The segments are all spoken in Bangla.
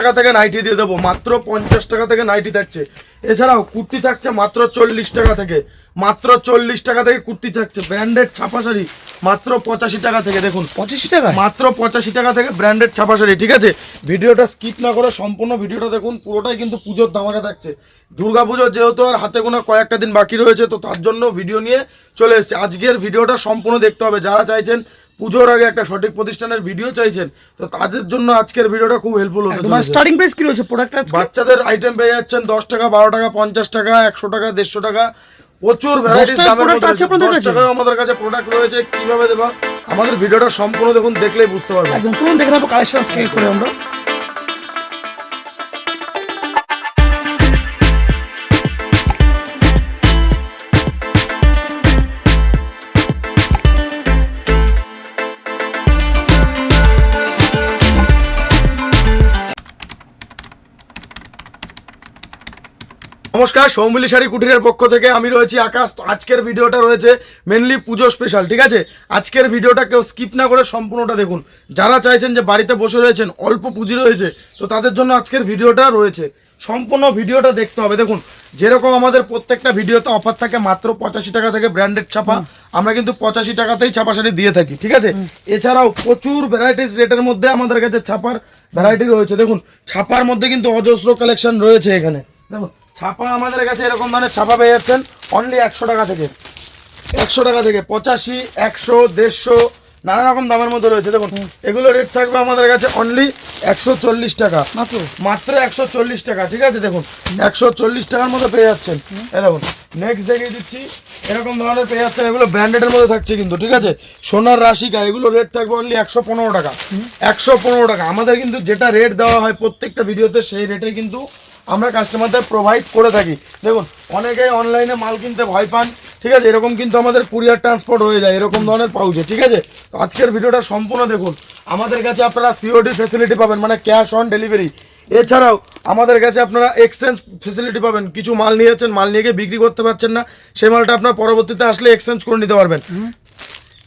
টাকা থেকে নাইটি দিয়ে দেবো মাত্র পঞ্চাশ টাকা থেকে নাইটি থাকছে। এছাড়াও কুর্তি থাকছে মাত্র চল্লিশ টাকা থেকে। মাত্র চল্লিশ টাকা থেকে কুর্তি থাকছে ব্র্যান্ডেড ছাপা শাড়ি মাত্র পঁচাশি টাকা থেকে দেখুন। পঁচিশ টাকা? মাত্র পঁচাশি টাকা থেকে ব্র্যান্ডেড ছাপা শাড়ি ঠিক আছে? ভিডিওটা স্কিপ না করে সম্পূর্ণ ভিডিওটা দেখুন পুরোটাই কিন্তু পুজোর ধামাকা থাকছে। দুর্গা পুজো যেহেতু আর হাতে গোনা কয়েকটা দিন বাকি রয়েছে তো তার জন্য ভিডিও নিয়ে চলে এসেছে। আজকের ভিডিওটা সম্পূর্ণ দেখতে হবে। যারা চাইছেন পুজোর আগে একটা সঠিক প্রতিষ্ঠানের ভিডিও চাইছেন তো তাদের জন্য আজকের ভিডিওটা খুব হেল্পফুল হবে তোমার। স্টার্টিং প্রাইস কি রয়েছে? প্রোডাক্ট আজকে? বাচ্চাদের আইটেম পেয়ে যাচ্ছেন দশ টাকা বারো টাকা পঞ্চাশ টাকা একশো টাকা দেড়শো টাকা। প্রচুর ভ্যারাইটিস আমাদের কাছে প্রোডাক্ট রয়েছে কীভাবে দেবা? আমাদের ভিডিওটা সম্পূর্ণ দেখুন দেখলেই বুঝতে পারবেন। একদম চলুন দেখে নেব কালেকশন স্ক্রিন করে আমরা। নমস্কার, সৌমিলি শাড়ি কুটিরের পক্ষ থেকে আমি রয়েছি আকাশ। তো আজকের ভিডিওটা রয়েছে মেনলি পুজো স্পেশাল ঠিক আছে? আজকের ভিডিওটা কেউ স্কিপ না করে সম্পূর্ণটা দেখুন। যারা চাইছেন যে বাড়িতে বসে রয়েছেন, অল্প পুঁজি রয়েছে, তো তাদের জন্য আজকের ভিডিওটা রয়েছে। সম্পূর্ণ ভিডিওটা দেখতে হবে। দেখুন, যেরকম আমাদের প্রত্যেকটা ভিডিওতে অফার থাকে মাত্র পঁচাশি টাকা থেকে ব্র্যান্ডেড ছাপা, আমরা কিন্তু পঁচাশি টাকাতেই ছাপা শাড়ি দিয়ে থাকি, ঠিক আছে? এছাড়াও প্রচুর ভ্যারাইটিস রেটের মধ্যে আমাদের কাছে ছাপার ভ্যারাইটি রয়েছে। দেখুন, ছাপার মধ্যে কিন্তু অজস্র কালেকশন রয়েছে এখানে। দেখুন ছাপা আমাদের কাছে এরকম ধরনের ছাপা পেয়ে যাচ্ছেন অনলি একশো টাকা থেকে। একশো টাকা থেকে পঁচাশি একশো দেড়শো নানা রকম দামের মধ্যে রয়েছে। দেখুন এগুলো রেট থাকবে আমাদের কাছে অনলি একশো চল্লিশ টাকা। মাত্র? মাত্র একশো চল্লিশ টাকা ঠিক আছে? দেখুন একশো চল্লিশ টাকার মধ্যে পেয়ে যাচ্ছেন। দেখুন নেক্সট দেখিয়ে দিচ্ছি এরকম ধরনের পেয়ে যাচ্ছেন এগুলো ব্র্যান্ডেডের মধ্যে থাকছে কিন্তু ঠিক আছে? সোনার রাশিকা এগুলো রেট থাকবে অনলি একশো পনেরো টাকা। একশো পনেরো টাকা। আমাদের কিন্তু যেটা রেট দেওয়া হয় প্রত্যেকটা ভিডিওতে সেই রেটে কিন্তু আমরা কাস্টমারদের প্রোভাইড করে থাকি। দেখুন, অনেকেই অনলাইনে মাল কিনতে ভয় পান, ঠিক আছে? এরকম কিন্তু আমাদের কুরিয়ার ট্রান্সপোর্ট হয়ে যায়, এরকম ধরনের পাউচে ঠিক আছে? আজকের ভিডিওটা সম্পূর্ণ দেখুন। আমাদের কাছে আপনারা সিওডি ফেসিলিটি পাবেন মানে ক্যাশ অন ডেলিভারি এছাড়াও আমাদের কাছে আপনারা এক্সচেঞ্জ ফেসিলিটি পাবেন। কিছু মাল নিয়েছেন, মাল নিয়ে গিয়ে বিক্রি করতে পারছেন না, সেই মালটা আপনার পরবর্তীতে আসলে এক্সচেঞ্জ করে নিতে পারবেন।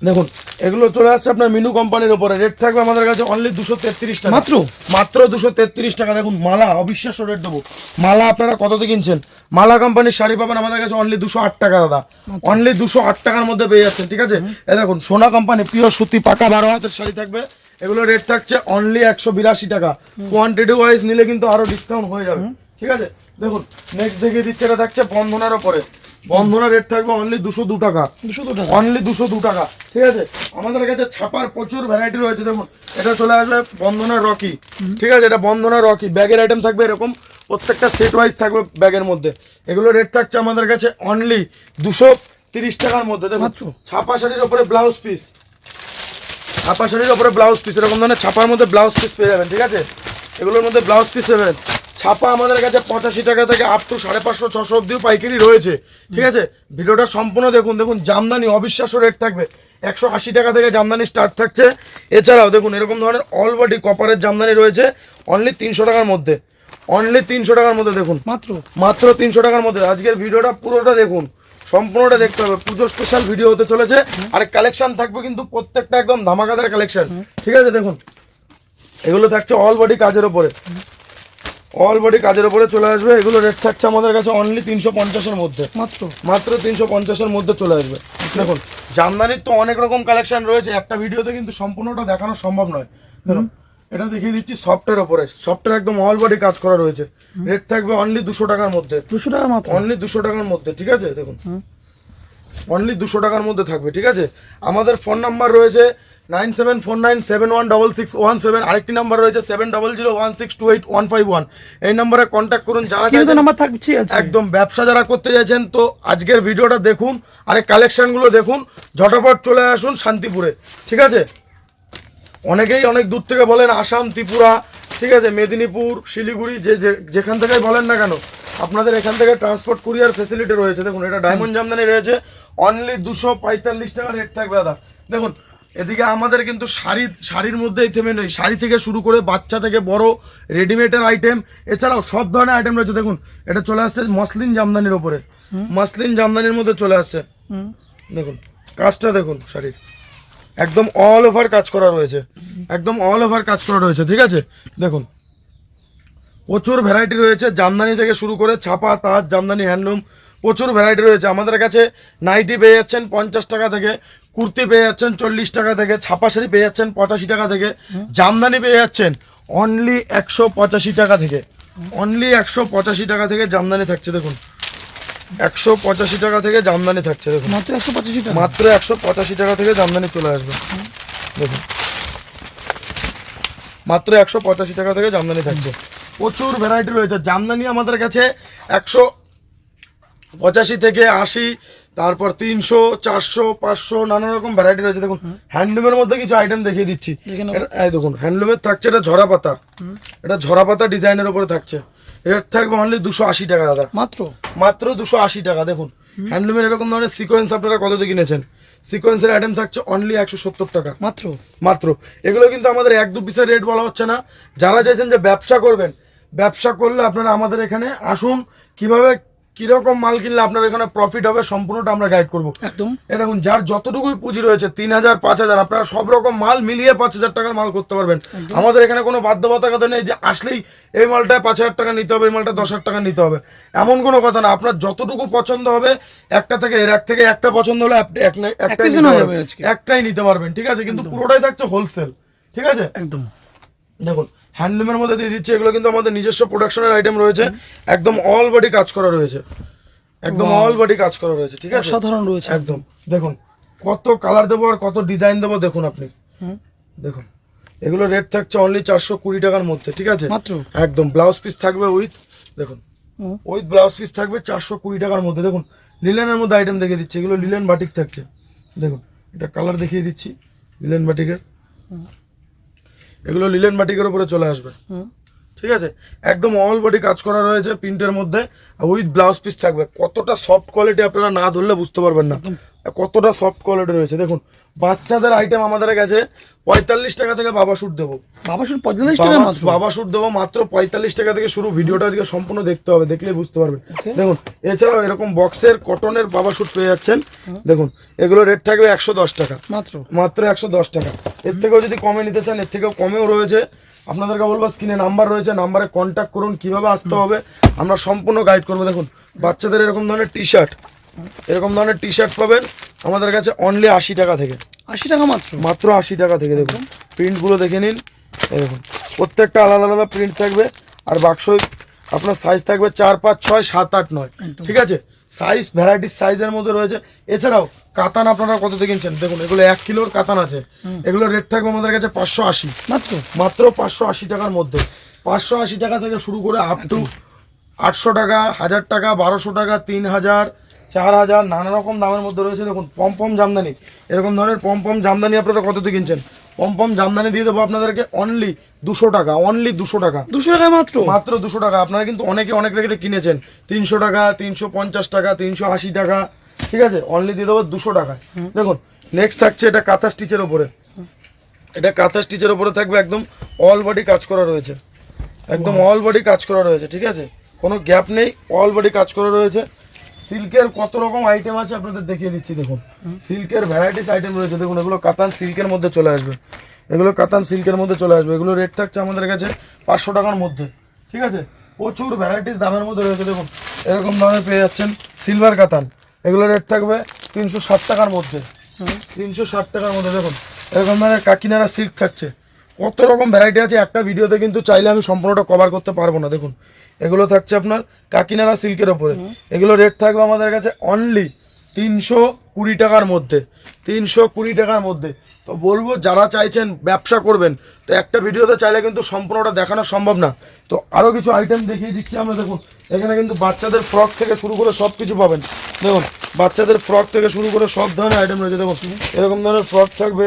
দেখুন এগুলো চলে আসছে আপনার মিনু কোম্পানির উপরে। রেট থাকবে আমাদের কাছে অনলি দুশো তেত্রিশ টাকা। মাত্র? মাত্র দুশো তেত্রিশ টাকা। দেখুন মালা অবিশ্বাস্য রেট দেবো। মালা আপনারা কততে কিনছেন? মালা কোম্পানির শাড়ি পাবেন আমাদের কাছে অনলি দুশো আট টাকা দাদা। অনলি দুশো আট টাকার মধ্যে পেয়ে যাচ্ছেন ঠিক আছে? এ দেখুন সোনা কোম্পানি পিওর সুতি পাকা বারো হাতের শাড়ি থাকবে। এগুলো রেট থাকছে অনলি একশো বিরাশি টাকা। কোয়ান্টিটি ওয়াইজ নিলে কিন্তু আরও ডিসকাউন্ট হয়ে যাবে ঠিক আছে? দেখুন নেক্সট দেখিয়ে দিচ্ছে এটা থাকছে বন্ধনের ওপরে বন্ধনের রেট থাকবে অনলি দুশো দু টাকা। দুশো দু টাকা। অনলি দুশো দু টাকা ঠিক আছে? আমাদের কাছে ছাপার প্রচুর ভ্যারাইটি রয়েছে দেখুন। এটা চলে আসবে বন্ধনের রকি ঠিক আছে? এটা বন্ধনের রকি ব্যাগের আইটেম থাকবে এরকম প্রত্যেকটা সেট ওয়াইজ থাকবে ব্যাগের মধ্যে। এগুলো রেট থাকছে আমাদের কাছে অনলি দুশো তিরিশ টাকার মধ্যে দেখুন। ছাপা শাড়ির ওপরে ব্লাউজ পিস ছাপা শাড়ির ওপরে ব্লাউজ পিস এরকম ধরনের ছাপার মধ্যে ব্লাউজ পিস পেয়ে যাবেন ঠিক আছে? এগুলোর মধ্যে ব্লাউজ পিস পাবেন ছাপা আমাদের কাছে পঁচাশি টাকা থেকে আপ টু সাড়ে পাঁচশো ছশো অব্দিও পাইকারি রয়েছে। ঠিক আছে? ভিডিওটা সম্পূর্ণ দেখুন দেখুন জামদানি অবিশ্বাস্য রেট থাকবে। একশো আশি টাকা থেকে জামদানি স্টার্ট থাকছে। এছাড়াও দেখুন এরকম ধরনের অল বডি কপারের জামদানি রয়েছে অনলি তিনশো টাকার মধ্যে। অনলি তিনশো টাকার মধ্যে দেখুন। মাত্র? মাত্র তিনশো টাকার মধ্যে। আজকের ভিডিওটা পুরোটা দেখুন। সম্পূর্ণটা দেখতে হবে। পুজো স্পেশাল ভিডিও হতে চলেছে। আর কালেকশন থাকবে কিন্তু প্রত্যেকটা একদম ধামাকাদার কালেকশন ঠিক আছে? দেখুন। এগুলো থাকছে অল বডি কাজের ওপরে অল বডি কাজের উপরে চলে আসবে। এগুলো রেট থাকছে আমাদের কাছে অনলি তিনশো পঞ্চাশের মধ্যে। মাত্র? মাত্র তিনশো পঞ্চাশের মধ্যে চলে আসবে। দেখুন জামদানির তো অনেক রকম কালেকশন রয়েছে। একটা ভিডিওতে কিন্তু সম্পূর্ণটা দেখানো সম্ভব নয়। দেখুন এটা দেখিয়ে দিচ্ছি সফটের ওপরে সফটের একদম অল বডি কাজ করা রয়েছে। রেট থাকবে অনলি দুশো টাকার মধ্যে। দুশো টাকা মাত্র? অনলি দুশো টাকার মধ্যে ঠিক আছে? দেখুন। অনলি দুশো টাকার মধ্যে থাকবে ঠিক আছে? আমাদের ফোন নাম্বার রয়েছে nine seven four nine seven one double six one seven. আরেকটি নাম্বার রয়েছে seven double zero one six two eight one five one. এই নাম্বারে কন্ট্যাক্ট করুন যারা কিন্তু নাম্বার থাকছে একদম ব্যবসা যারা করতে চাইছেন তো আজকের ভিডিওটা দেখুন আর এই কালেকশনগুলো দেখুন ঝটাপট চলে আসুন শান্তিপুরে ঠিক আছে? অনেকেই অনেক দূর থেকে বলেন আসাম ত্রিপুরা ঠিক আছে? মেদিনীপুর শিলিগুড়ি যে যে- যেখান থেকে বলেন না কেন আপনাদের এখান থেকে ট্রান্সপোর্ট কুরিয়ার ফেসিলিটি রয়েছে। দেখুন এটা ডায়মন্ড জামদানি রয়েছে। অনলি দুশো পঁয়তাল্লিশ টাকা রেট থাকবে দাদা। দেখুন এদিকে আমাদের কিন্তু শাড়ি শাড়ির মধ্যেই থেমে নেই। শাড়ি থেকে শুরু করে বাচ্চা থেকে বড় রেডিমেডের আইটেম এছাড়াও সব ধরনের আইটেম রয়েছে। দেখুন এটা চলে আসছে মসলিন জামদানির ওপরে। মসলিন জামদানির মধ্যে চলে আসছে। দেখুন কাজটা দেখুন শাড়ির। একদম অল ওভার কাজ করা রয়েছে। একদম অল ওভার কাজ করা রয়েছে ঠিক আছে? দেখুন প্রচুর ভ্যারাইটি রয়েছে। জামদানি থেকে শুরু করে ছাপা তাঁত জামদানি হ্যান্ডলুম প্রচুর ভ্যারাইটি রয়েছে। আমাদের কাছে নাইটি পেয়ে যাচ্ছেন পঞ্চাশ টাকা থেকে কুর্তি পেয়ে যাচ্ছেন চল্লিশ টাকা থেকে ছাপা শাড়ি পেয়ে যাচ্ছেন পঁচাশি টাকা থেকে জামদানি পেয়ে যাচ্ছেন অনলি একশো পঁচাশি টাকা থেকে। অনলি একশো পঁচাশি টাকা থেকে জামদানি থাকছে দেখুন। একশো পঁচাশি টাকা থেকে জামদানি থাকছে দেখুন। মাত্র একশো পঁচাশি টাকা? মাত্র একশো পঁচাশি টাকা থেকে জামদানি চলে আসবে। দেখুন। মাত্র একশো পঁচাশি টাকা থেকে জামদানি থাকছে। প্রচুর ভ্যারাইটি রয়েছে। জামদানি আমাদের কাছে একশো পঁচাশি থেকে আশি তারপর তিনশো চারশো পাঁচশো নানা রকম ভ্যারাইটি রয়েছে। দেখুন হ্যান্ডলুমের মধ্যে কিছু আইটেম দেখিয়ে দিচ্ছি। এই দেখুন হ্যান্ডলুমের থাকছে এটা ঝরা পাতা। এটা ঝরা পাতা ডিজাইনের উপরে থাকছে। রেট থাকবে অনলি দুশো আশি টাকা দাদা। মাত্র? মাত্র দুশো আশি টাকা দেখুন। হ্যান্ডলুমের এরকম ধরনের সিকোয়েন্স আপনারা কত দিয়ে কিনেছেন? সিকোয়েন্সের আইটেম থাকছে অনলি একশো সত্তর টাকা। মাত্র? মাত্র। এগুলো কিন্তু আমাদের এক দু পিসের রেট বলা হচ্ছে না। যারা চাইছেন যে ব্যবসা করবেন ব্যবসা করলে আপনারা আমাদের এখানে আসুন। কীভাবে কীরকম মাল কিনলে আপনার এখানে প্রফিট হবে সম্পূর্ণটা আমরা গাইড করব। একদম। এ দেখুন যার যতটুকুই পুঁজি রয়েছে তিন হাজার পাঁচ হাজার আপনারা সব রকম মাল মিলিয়ে পাঁচ হাজার টাকার মাল করতে পারবেন। আমাদের এখানে কোনো বাধ্যবাধকতা নেই যে আসলেই এই মালটা পাঁচ হাজার টাকা নিতে হবে এই মালটা দশ হাজার টাকা নিতে হবে। এমন কোনো কথা না। আপনার যতটুকু পছন্দ হবে একটা থেকে এর এক থেকে একটা পছন্দ হলে একটাই। একটাই নিতে পারবেন ঠিক আছে? কিন্তু পুরোটাই থাকছে হোলসেল ঠিক আছে? একদম। দেখুন হ্যান্ডলুমের মধ্যে দিয়ে দিচ্ছে এগুলো কিন্তু আমাদের নিজস্ব প্রোডাকশনের আইটেম রয়েছে। একদম অল বডি কাজ করা রয়েছে। একদম অল বডি কাজ করা রয়েছে ঠিক আছে? সাধারণ রয়েছে। একদম। দেখুন কত কালার দেবো আর কত ডিজাইন দেবো দেখুন আপনি। হুম। দেখুন এগুলো রেট থাকছে অনলি চারশো কুড়ি টাকার মধ্যে ঠিক আছে? মাত্র? একদম ব্লাউজ পিস থাকবে উইথ দেখুন। উইথ ব্লাউজ পিস থাকবে চারশো কুড়ি টাকার মধ্যে দেখুন। লিলেনের মধ্যে আইটেম দেখিয়ে দিচ্ছে এগুলো লিলেন বাটিক থাকছে। দেখুন এটা কালার দেখিয়ে দিচ্ছি লিলেন বাটিকের এগুলো লিলেন বাটিকের উপরে চলে আসবে। ঠিক আছে? একদম অল বডি কাজ করা রয়েছে প্রিন্টের মধ্যে। উইথ ব্লাউজ পিস থাকবে। কতটা সফট কোয়ালিটি আপনারা না ধরলে বুঝতে পারবেন না। কতটা সফট কোয়ালিটি রয়েছে। দেখুন বাচ্চাদের আইটেম আমাদের কাছে পঁয়তাল্লিশ টাকা থেকে বাবা শুট দেবো। বাবা শুধু পঁয়তাল্লিশ টাকা বাবা- বাবা শুট দেবো মাত্র পঁয়তাল্লিশ টাকা থেকে শুরু। ভিডিওটা আজকে সম্পূর্ণ দেখতে হবে দেখলে বুঝতে পারবেন। দেখুন এছাড়াও এরকম বক্সের কটনের বাবা শুট পেয়ে যাচ্ছেন। দেখুন এগুলো রেট থাকবে একশো দশ টাকা। মাত্র? মাত্র একশো দশ টাকা। এর থেকেও যদি কমে নিতে চান এর থেকেও কমেও রয়েছে। আপনাদেরকে বলব স্ক্রিনে নাম্বার রয়েছে নাম্বারে কন্ট্যাক্ট করুন কীভাবে আসতে হবে। আমরা সম্পূর্ণ গাইড করব দেখুন বাচ্চাদের এরকম ধরনের টি শার্ট এরকম ধরনের টি শার্ট পাবেন আমাদের কাছে অনলি আশি টাকা থেকে। আশি টাকা মাত্র? মাত্র আশি টাকা থেকে দেখুন প্রিন্টগুলো দেখে নিন এরকম প্রত্যেকটা আলাদা আলাদা প্রিন্ট থাকবে আর বাক্স আপনার সাইজ থাকবে চার পাঁচ ছয় সাত আট নয়। ঠিক আছে? সাইজ ভ্যারাইটিস সাইজের মধ্যে রয়েছে। এছাড়াও কাতান আপনারা কততে কিনছেন? দেখুন এগুলো এক কিলোর কাতান আছে। এগুলো রেট থাকবে আমাদের কাছে পাঁচশো আশি। মাত্র? মাত্র পাঁচশো আশি টাকার মধ্যে। পাঁচশো আশি টাকা থেকে শুরু করে আপ টু আটশো টাকা হাজার টাকা বারোশো টাকা তিন হাজার চার হাজার নানা রকম দামের মধ্যে রয়েছে। দেখুন পমপম জামদানি। এরকম ধরনের পমপম জামদানি আপনারা কত দিয়ে কিনছেন? পমপম জামদানি দিয়ে দেবো আপনাদেরকে অনলি দুশো টাকা অনলি দুশো টাকা। দুশো টাকা মাত্র? মাত্র দুশো টাকা। আপনারা কিন্তু অনেকে অনেক রেটে কিনেছেন। তিনশো টাকা তিনশো পঞ্চাশ টাকা তিনশো আশি টাকা ঠিক আছে? অনলি দিয়ে দেবো দুশো টাকা দেখুন নেক্সট থাকছে এটা কাঁথা স্টিচের ওপরে এটা কাঁথা স্টিচের ওপরে থাকবে একদম অল বডি কাজ করা রয়েছে। একদম অল বডি কাজ করা রয়েছে ঠিক আছে? কোনো গ্যাপ নেই অল বডি কাজ করা রয়েছে। সিল্কের কত রকম আইটেম আছে আপনাদের দেখিয়ে দিচ্ছি, দেখুন। সিল্কের ভ্যারাইটিস আইটেম রয়েছে, দেখুন, এগুলো কাতান সিল্কের মধ্যে চলে আসবে। এগুলো কাতান সিল্কের মধ্যে চলে আসবে। এগুলো রেট থাকছে আমাদের কাছে পাঁচশো টাকার মধ্যে, ঠিক আছে? প্রচুর ভ্যারাইটিস দামের মধ্যে রয়েছে, দেখুন। এরকম দামে পেয়ে যাচ্ছেন সিলভার কাতান। এগুলো রেট থাকবে তিনশো ষাট টাকার মধ্যে। তিনশো ষাট টাকার মধ্যে, দেখুন। এরকম ধরনের কাকিনারা সিল্ক থাকছে। কত রকম ভ্যারাইটি আছে, একটা ভিডিওতে কিন্তু চাইলে আমি সম্পূর্ণটা কভার করতে পারব না। দেখুন, এগুলো থাকছে আপনার কাকিনারা সিল্কের ওপরে। এগুলো রেট থাকবে আমাদের কাছে অনলি তিনশো কুড়ি টাকার মধ্যে। তিনশো কুড়ি টাকার মধ্যে। তো বলব, যারা চাইছেন ব্যবসা করবেন, তো একটা ভিডিওতে চাইলে কিন্তু সম্পূর্ণটা দেখানো সম্ভব না। তো আরও কিছু আইটেম দেখিয়ে দিচ্ছি আমরা, দেখুন, এখানে কিন্তু বাচ্চাদের ফ্রক থেকে শুরু করে সব কিছু পাবেন। দেখুন, বাচ্চাদের ফ্রক থেকে শুরু করে সব ধরনের আইটেম রয়েছে। দেখুন, এরকম ধরনের ফ্রক থাকবে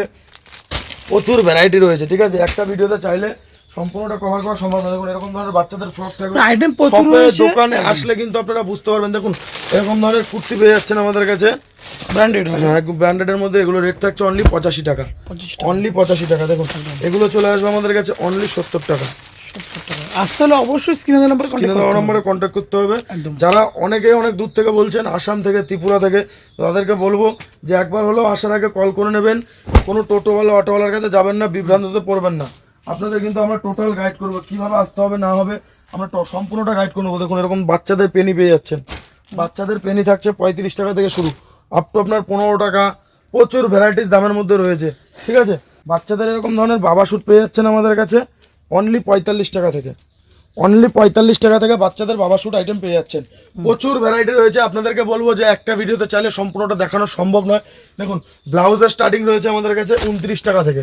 প্রচুর ভ্যারাইটি রয়েছে ঠিক আছে? একটা ভিডিওতে চাইলে সম্পূর্ণটা কভার করা সম্ভব না। দেখুন এরকম ধরনের বাচ্চাদের ফ্রক থাকবে। আইটেম প্রচুর রয়েছে দোকানে আসলে কিন্তু আপনারা বুঝতে পারবেন। দেখুন এরকম ধরনের কুর্তি পেয়ে যাচ্ছেন আমাদের কাছে। ব্র্যান্ডেড হ্যাঁ। ব্র্যান্ডেডের মধ্যে এগুলো রেট থাকছে অনলি পঁচাশি টাকা। অনলি পঁচাশি টাকা দেখুন। এগুলো চলে আসবে আমাদের কাছে অনলি সত্তর টাকা। টাকা। আসতে হলে অবশ্যই স্ক্রিনে নাম্বার দেওয়া নম্বরে কন্ট্যাক্ট করতে হবে। যারা অনেকেই অনেক দূর থেকে বলছেন আসাম থেকে ত্রিপুরা থেকে তাদেরকে বলব যে একবার হলেও আসার আগে কল করে নেবেন। কোনো টোটোওয়ালা অটোওয়ালার কাছে যাবেন না বিভ্রান্ততে পড়বেন না। আপনাদের কিন্তু আমরা টোটাল গাইড করব কীভাবে আসতে হবে না হবে। আমরা সম্পূর্ণটা গাইড করব দেখুন এরকম বাচ্চাদের পেনি পেয়ে যাচ্ছেন। বাচ্চাদের পেনি থাকছে পঁয়ত্রিশ টাকা থেকে শুরু। আপ টু আপনার পনেরো টাকা। প্রচুর ভ্যারাইটিস দামের মধ্যে রয়েছে। ঠিক আছে? বাচ্চাদের এরকম ধরনের বাবা শুট পেয়ে যাচ্ছেন আমাদের কাছে। অনলি পঁয়তাল্লিশ টাকা থেকে। অনলি পঁয়তাল্লিশ টাকা থেকে বাচ্চাদের বাবা শুট আইটেম পেয়ে যাচ্ছেন। প্রচুর ভ্যারাইটি রয়েছে। আপনাদেরকে বলব যে একটা ভিডিওতে চাইলে সম্পূর্ণটা দেখানো সম্ভব নয়। দেখুন ব্লাউজের স্টার্টিং রয়েছে আমাদের কাছে উনত্রিশ টাকা থেকে।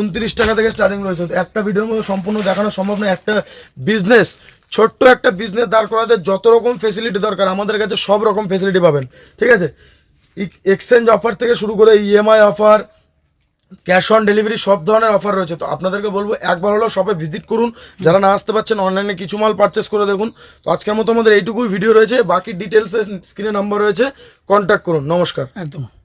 উনত্রিশ টাকা থেকে স্টার্টিং রয়েছে। একটা ভিডিওর মধ্যে সম্পূর্ণ দেখানো সম্ভব নয়। একটা বিজনেস ছোট্ট একটা বিজনেস দাঁড় করাতে যত রকম ফেসিলিটি দরকার আমাদের কাছে সব রকম ফেসিলিটি পাবেন। ঠিক আছে? এক্সচেঞ্জ অফার থেকে শুরু করে EMI offer cash on delivery সব ধরনের অফার রয়েছে। তো আপনাদেরকে বলব, একবার হলো শপে ভিজিট করুন। যারা না আসতে পারছেন, অনলাইনে কিছু মাল পারচেস করে দেখুন। তো আজকের মতো আমাদের এইটুকুই ভিডিও রয়েছে। বাকি ডিটেলসের স্ক্রিনে নাম্বার রয়েছে। কন্ট্যাক্ট করুন। নমস্কার। একদম।